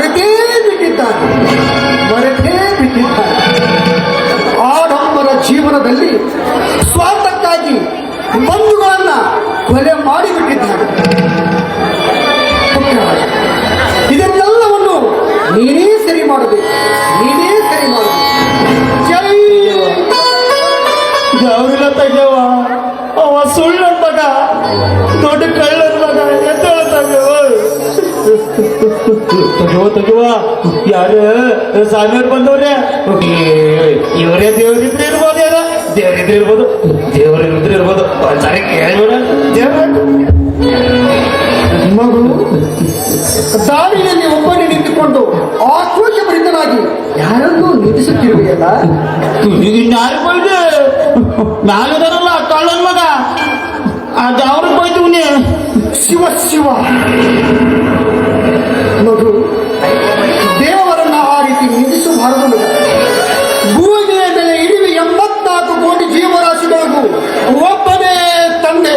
ಮರೆತೇ ಬಿಟ್ಟಿದ್ದಾನೆ ಮರೆತೇ ಬಿಟ್ಟಿದ್ದಾನೆ ಆಡಂಬರ ಜೀವನದಲ್ಲಿ ಸ್ವಾರ್ಥಕ್ಕಾಗಿ ಬಂಧುಗಳನ್ನ ಕೊಲೆ ಮಾಡಿಬಿಟ್ಟಿದ್ದಾನೆ ಇದನ್ನೆಲ್ಲವನ್ನು ನೀನೇ ಸರಿ ಮಾಡಬೇಕು. ನೀನೇ ಸರಿ ಮಾಡಬೇಕು. ಜೈ ಯಾವಿಲ್ಲ ತೆಗೆಯವ ಅವ ಸುಳ್ಳು ದೊಡ್ಡ ತೆಗೆವ ತಗೋ ಯಾರು? ಸಾಮಿಯವ್ರು ಬಂದವ್ರೆ? ಇವರೇ ದೇವರಿದ್ರೆ ಇರ್ಬೋದು ಏನೋ ದೇವರಿದ್ರೆ ಇರ್ಬೋದು. ದೇವರಿದ್ರೆ ಇರ್ಬೋದು. ಒಂದ್ಸಾರಿ ಕೇಳಿದ್ರ ದೇವ್ರ ಮಗು ದಾರಿಯಲ್ಲಿ ಒಬ್ಬನೇ ನಿಂತುಕೊಂಡು ಆಕ್ರೋಶಭರಿತನಾಗಿ ಯಾರನ್ನೂ ನಿಂದಿಸುತ್ತಿರುವೆಯಲ್ಲ ಯಾರು ಬೈದೆ? ಆ ಕಳ್ಳನ ಮಗ. ಅದು ಅವ್ರಿಗೆ ಬೈತೀವಿ ಶಿವ ಶಿವ. ಮಗು ದೇವರನ್ನ ಆ ರೀತಿ ನಿಂದಿಸಬಾರದು. ಭೂಮಿಯ ಮೇಲೆ ಇಡೀ ಎಂಬತ್ನಾಲ್ಕು ಕೋಟಿ ಜೀವರಾಶಿಗಳಿಗೂ ಒಬ್ಬನೇ ತಂದೆ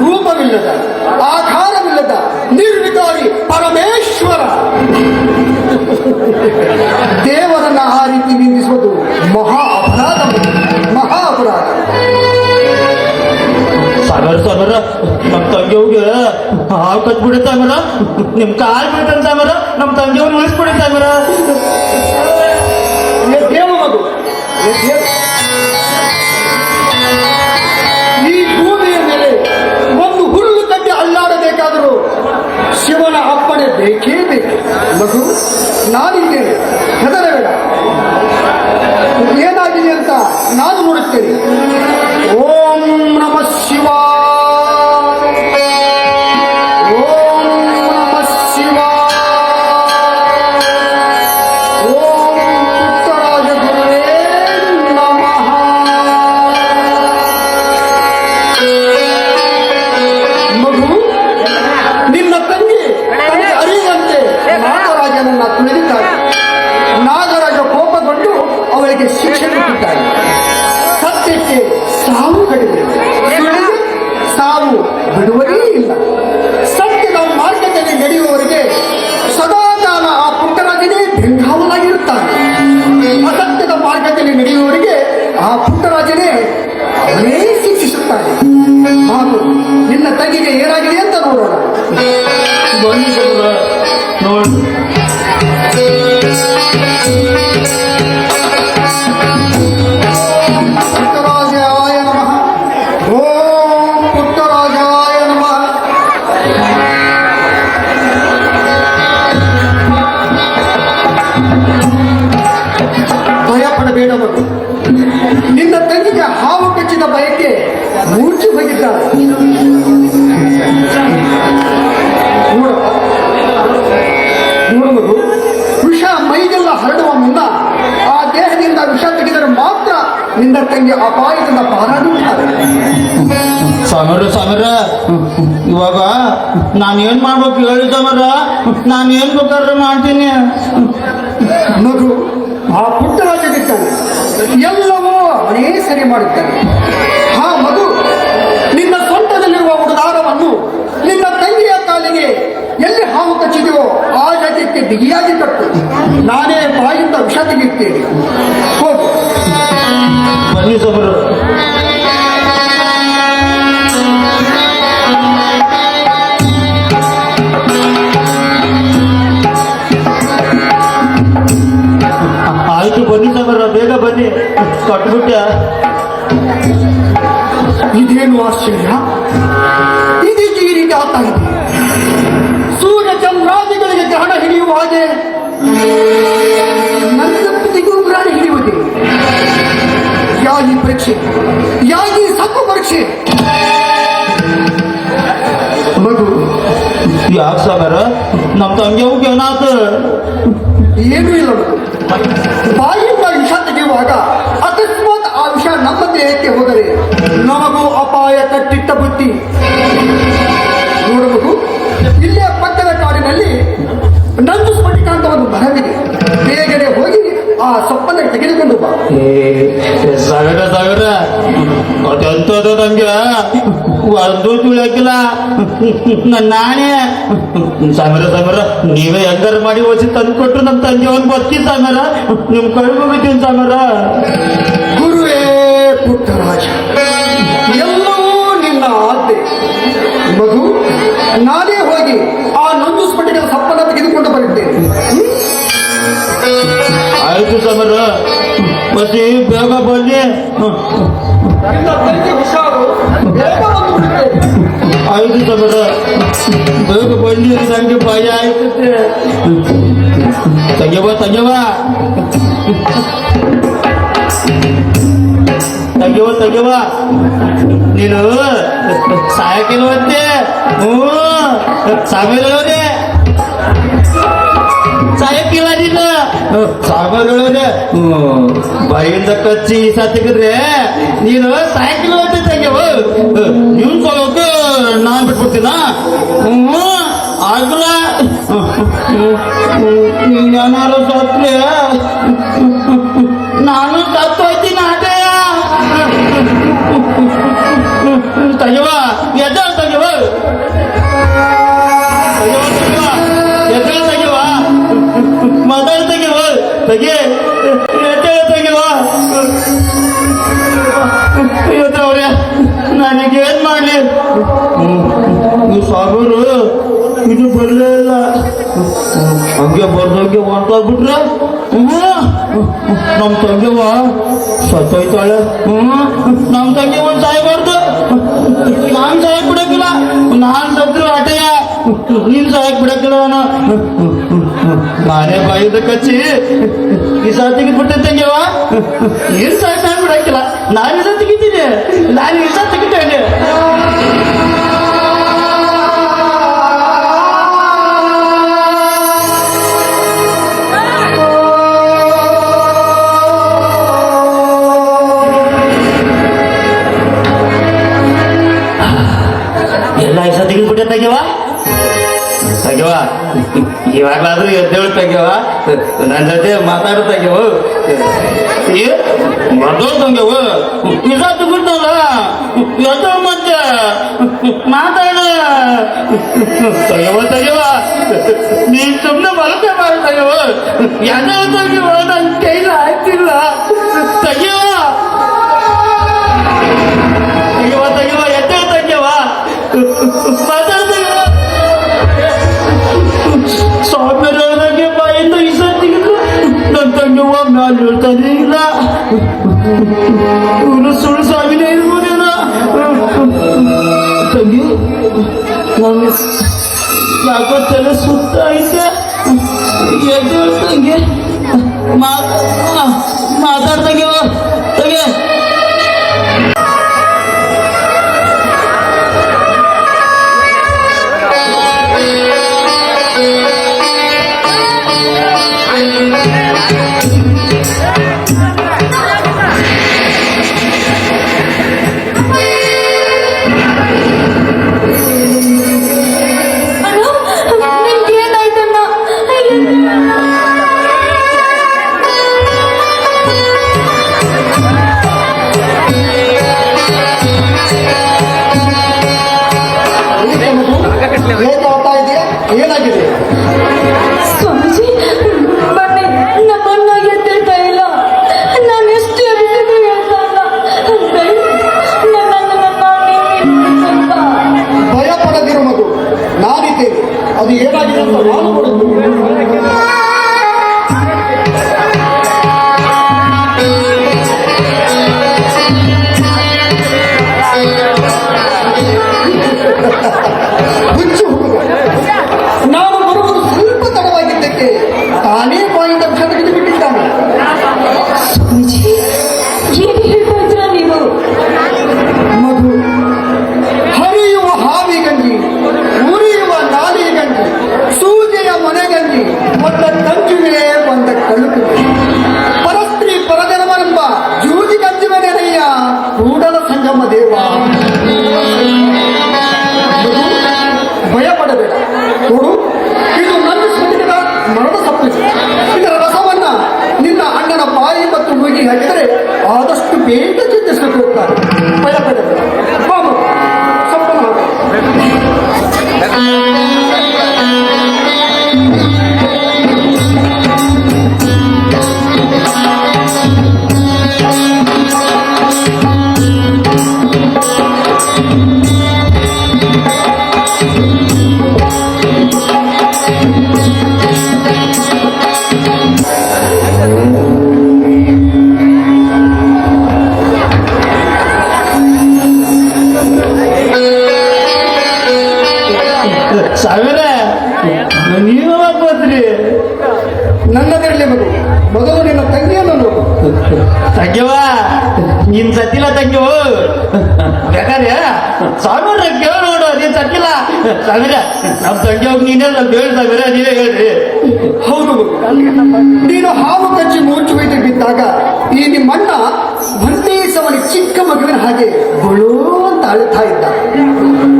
ರೂಪವಿಲ್ಲದ, ಆಧಾರವಿಲ್ಲದ, ನಿರ್ವಿಕಾರಿ ಪರಮೇಶ್ವರ ದೇವರನ್ನ ಆ ರೀತಿ ನಿಂದಿಸುವುದು ಮಹಾ ಅಪರಾಧ. ಮಹಾ ಅಪರಾಧ ಸಾಗರ ಸಾಗರ ನಮ್ಮ ಹಾವು ಕಟ್ಬಿಡಿ ಮರ? ನಿಮ್ ಕಾಲ್ ಬಿಡ್ತಾನೆ ಮರ? ನಮ್ಮ ತಂಗಿಯವ್ರು ಉಳಿಸ್ಬಿಡಿ ಮರ? ಏ ದೇವ ಮಗು. ಈ ಭೂಮಿಯ ಮೇಲೆ ಒಂದು ಹುಲ್ಲು ಕಟ್ಟಿ ಅಲ್ಲಾಡಬೇಕಾದರೂ ಶಿವನ ಅಪ್ಪಣೆ ಬೇಕೇ ಬೇಕು. ಮಗು, ನಾನಿದ್ದೇನೆ. ಹೆದರಬೇಡ. ನೋಡಪ್ಪ ನೋಡು ಮಗು ವಿಷ ಮೈಗೆಲ್ಲ ಹರಡುವ ಮುನ್ನ ಆ ದೇಹದಿಂದ ವಿಷ ತೆಗೆದರೆ ಮಾತ್ರ ನಿನ್ನ ತಂಗಿ ಅಪಾಯದಿಂದ ಪಾರಾಡುತ್ತಾರೆ ಸಮರ ಸಮರ. ಇವಾಗ ನಾನು ಏನು ಮಾಡ್ಬೇಕು ಹೇಳಿ ಸಮರ. ನಾನು ಏನು ಬೇಕಾದ್ರೆ ಮಾಡ್ತೀನಿ. ಮಗು ಆ ಪುಟ್ಟರಾಜನಿದ್ದಾನೆ ಎಲ್ಲವೂ ಅವನೇ ಸರಿ ಮಾಡುತ್ತಾನೆ ಆ ಜಾಗಕ್ಕೆ ಬಿಗಿಯಾಗಿ ಕಟ್ಟು ನಾನೇ ಬಾಯಿಂದ ವಿಷ ತೆಗೆಯುತ್ತೇನೆ ಹೋಗು ಬನ್ನಿ ಸಮರ ಆಯ್ತು ಬನ್ನಿ ಸಮರ ಬೇಗ ಬನ್ನಿ ಕಟ್ಬಿಟ್ಟೆ ಇದೇನು ಆಶ್ಚರ್ಯ ಇದಕ್ಕೆ ಈ ರೀತಿ ಆಗ್ತಾ ಇದೆ ಸೂರ್ಯ ಚಂದ್ರಾದಿಗಳಿಗೆ ಗ್ರಹಣ ಹಿಡಿಯುವ ಹಾಗೆ. ನನ್ನ ಪತಿಗೂ ಪ್ರಾಣ ಹಿಡಿಯುವುದೇ. ಯಾಗಿ ಪರೀಕ್ಷೆ ಯಾಗಿ ಸಪ್ಪು ಪರೀಕ್ಷೆ. ಮಗು ಯಾಕೆ ಸಾಗರ? ನಮ್ಮ ತಂಗಿ ಅವ್ಗೆ ಅನಾಥ ಏನೂ ಇಲ್ಲ ಬಾಯಿಂದ ವಿಷ ತೆಗೆಯುವಾಗ ಅಕಸ್ಮಾತ್ ಆ ವಿಷ ನಮ್ಮ ದೇಹಕ್ಕೆ ಹೋದರೆ ನಮಗೂ ಅಪಾಯ ಕಟ್ಟಿಟ್ಟ ಬುತ್ತಿ ನೋಡಬಹುದು ಇಲ್ಲೇ ಪಕ್ಕದ ಕಾಡಿನಲ್ಲಿ ನಂದು ಸ್ಫಟಿಕ ಅಂತ ಒಂದು ಮರವಿದೆ ಬೇಗನೆ ಹೋಗಿ ಆ ಸೊಪ್ಪನ್ನ ತೆಗೆದುಕೊಂಡು ಬಾ. ಸಾವಿರ ಸಾವಿರ ಅದಂತದ ನಂಗೆ ಒಂದು ತುಳಕಿಲ್ಲ ನನ್ನ ನಾಣೆ. ಸಾವಿರ ಸಾವಿರ ನೀವೇ ಹೆಂಗಾರ ಮಾಡಿ ಹೋಗಿ ತಂದು ಕೊಟ್ರು ನಮ್ಮ ತಂಗಿ ಅವ್ನು ಬರ್ತೀನಿ ಸಾವಿರ ನಿಮ್ ಕಳ್ಕೊಂಡ್ಬಿಟ್ಟಿನ ಸಾವಿರ ಗುರುವೇ ಪುಟ್ಟರಾಜ ಆಯ್ತು ಸಮರ ಮತ್ತೆ ಬೇಗ ಬನ್ನಿ ನಿನ್ನ ತಂಗಿ ಹುಷಾರು ಬೇಗ ಬಂದು ಬಿಡುತ್ತೇನೆ. ಆಯ್ತು ಸಮರ ಬೇಗ ಬನ್ನಿ ನಂಗೆ ಭಯ ಆಯ್ತದೆ ತೆಗೆವ ತೆಗೆವ ನೀನು ಸಾಗರೊಳಗೆ ಬಾಯಿಂದ ಕಚ್ಚಿ ಸತ್ತಿದ್ರೆ ನೀನು ಸಾಯಕ್ಕಿಲ್ಲ ಅಂತ ನಿಮ್ ಸಲಕ ನಾನ್ ಬಿಟ್ಬಿಡ್ತೀನ ಆಗಲ್ಲ ಏನಾರು ಸತ್ರೆ ನಾನು ಸತ್ತು ಹೋಯ್ತೀನಿ ಆಟೆಯ ಎದ್ದ ಮಾತಾಡ ತೆಗೆವ ತೆಗೆ. ಎದ್ದ ತೆಗೆವ ಇವತ್ತು ಅವ್ರೆ ನನಗೇನ್ ಮಾಡ್ಲಿ? ಈ ಸಾಗರು ಇದು ಬರಲೇ ಇಲ್ಲ. ಹಂಗೆ ಬರ್ದಂಗೆ ಹೊಂಟೋಗ್ಬಿಟ್ರೆ ನಮ್ಮ ತಂಗಿವ ಸತ್ತೋಯ್ತಾಳೆ. ಹ್ಞೂ ನಮ್ಮ ತಂಗಿ ಒಂದು ಸಾಯ್ಬಾರ್ದು ನಾನ್ ಸಾಯಕ್ ಬಿಡಕ್ಕಿಲ್ಲ. ನಾನ್ ಸತ್ರು ಅಟೆಯ. ನೀನ್ ಸಾಯಕ್ ಬಿಡಕ್ಕಿಲ್ಲ ನಾನು. ನಾನೇ ಬಾಯಿದ ಕಚ್ಚಿ. ಈ ಸಹ ತೆಗೆದ್ಬಿಟ್ಟೆ ತಂಗಿವ ಈ ಸಾಯಕ್ ನಾನ್ ಬಿಡಕ್ಕಿಲ್ಲ ನಾನು ಇಸ ತೆಗಿತೀನಿ. ನಾನು ಇಲ್ಲ ತೆಗಿತೇನೆ. ಎಲ್ಲ ಇಷ್ಟ ತೆಗೆದ್ಬಿಟ್ಟೆ ತೆಗೆವ ತೆಗೆವ ಇವಾಗಲಾದ್ರೂ ಎದ್ದೇಳು ತೆಗೆವ ನನ್ನ ಜೊತೆ ಮಾತಾಡ ತೆಗೆವು ಏ, ಮೊದಲು ತಂಗೆವು ಇಸ ತಗೊಂಡಲ್ಲ ಎದ್ದು ಮತ್ತೆ. ಮಾತಾಡ. ತೆಗೆವ ತೆಗೆವ ನೀನ್ ಸುಮ್ಮನೆ ಮಲಕೆ ಮಾಡಿ ತೆಗೆವ ಎದ್ದು ತೆಗೆವ ನನ್ನ ಕೈಲಿ ಆಗ್ತಿಲ್ಲ. ತೆಗೆವ করে ನಮ್ ತಂಗಿ ಹೋಗಿ ನೀನೇ ಹೇಳಿ ಸಾವಿರ ನೀವೇ ಹೇಳ್ರಿ. ಹೌದು. ನೀನು ಹಾವು ಕಚ್ಚಿ ಮೂರ್ಛೆ ಬೈದು ಬಿದ್ದಾಗ ಈ ನಿಮ್ಮಣ್ಣ ಸಮನೆ ಚಿಕ್ಕ ಮಗುವಿನ ಹಾಗೆ ಬಳು ಅಂತ ಅಳ್ತಾ ಇದ್ದ.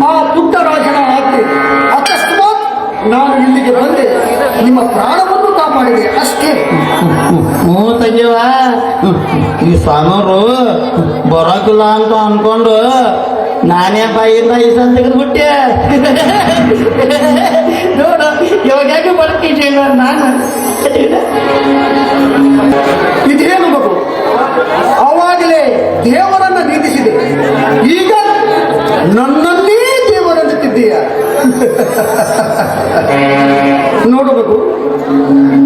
ಆ ಪುಟ್ಟ ರಾಜನ ಆಗ್ತಿ ಅಕಸ್ಮಾತ್ ನಾನು ಇಲ್ಲಿಗೆ ಬಂದೆ ನಿಮ್ಮ ಪ್ರಾಣವನ್ನು ಕಾಪಾಡಿದೆ ಅಷ್ಟೇ. ಹ್ಞೂ ತಂಗಿವ ಈ ಸ್ವಾಮಿಯವರು ಬರಕಿಲ್ಲ ಅಂತ ಅನ್ಕೊಂಡು ನಾನೇ ಬಾಯಿ ಸಲ ತೆಗೆದ್ಬಿಟ್ಟೆ ನೋಡು, ಇವಾಗ ಯಾಕೆ ಬಳಕೆ ನಾನು? ಇದೇನು ಮಗು? ಅವಾಗಲೇ ದೇವರನ್ನ ನಿಂದಿಸಿದೆ ಈಗ ನನ್ನನ್ನೇ ದೇವರನ್ನುತ್ತಿದ್ದೀಯ ನೋಡು ಮಗು,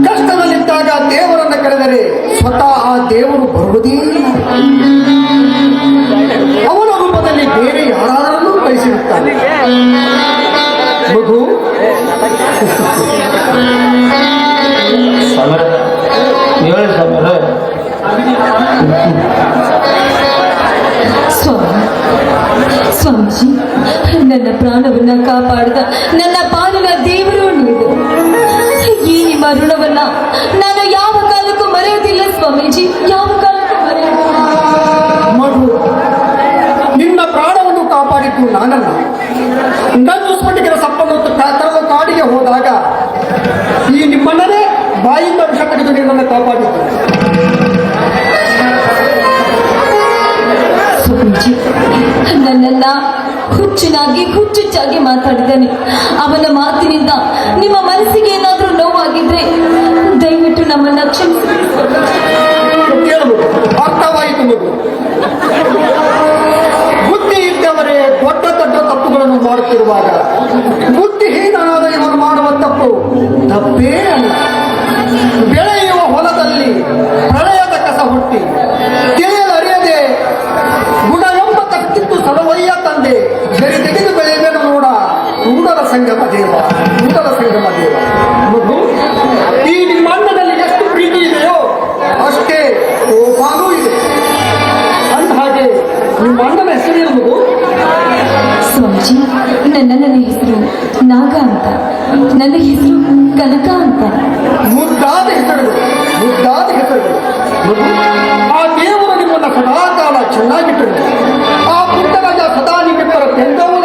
ಕಷ್ಟದಲ್ಲಿದ್ದಾಗ ದೇವರನ್ನ ಕರೆದರೆ ಸ್ವತಃ ಆ ದೇವರು ಬರುವುದೇ ಕಳಿಸಿರುತ್ತಾನೆ ಮಗು ಸಮರ ಹೇಳಿ ಸಮರ ಸ್ವಾಮಿ ಸ್ವಾಮೀಜಿ ನನ್ನ ಪ್ರಾಣವನ್ನ ಕಾಪಾಡಿದ ನನ್ನ ಪಾಲಿನ ದೇವರು ನೀವು ಈ ನಿಮ್ಮ ಋಣವನ್ನ ನಾನು ಯಾವ ಕಾಲಕ್ಕೂ ಮರೆಯೋದಿಲ್ಲ ಸ್ವಾಮೀಜಿ ಯಾವ ಕಾಲಕ್ಕೂ ಕಾಪಾಡಿದ್ದು ನಾನಲ್ಲ. ನನ್ನ ಸ್ಫಟಿಕದ ಸಪ್ಪನ್ನು ತ- ತರಲು ಕಾಡಿಗೆ ಹೋದಾಗ ಈ ನಿಮ್ಮನ್ನೇ ಬಾಯಿಂದ ವಿಷ ತೆಗೆದು ನಿನ್ನನ್ನು ಕಾಪಾಡಿದ್ದು. ನನ್ನನ್ನ ಹುಚ್ಚನಾಗಿ, ಹುಚ್ಚುಚ್ಚಾಗಿ ಮಾತಾಡಿದ್ದಾನೆ. ಅವನ ಮಾತಿನಿಂದ ನಿಮ್ಮ ಮನಸ್ಸಿಗೆ ಏನಾದ್ರೂ ನೋವಾಗಿದ್ರೆ ದಯವಿಟ್ಟು ನಮ್ಮನ್ನ ಕ್ಷಮಿಸಿ. ನನ್ನ ಹೆಸರು ಕನಕ ಅಂತ. ಮುದ್ದಾದ ಹೆಸರುಗಳು ಮುದ್ದಾದ ಹೆಸರುಗಳು. ಆ ದೇವರು ನಿಮ್ಮನ್ನ ಸದಾಕಾಲ ಚೆನ್ನಾಗಿಟ್ಟರು ಆ ಪುಟ್ಟರಾಜ ಸದಾ ನಿಮ್ಮಿಬ್ಬರ ಬೆಂದವರು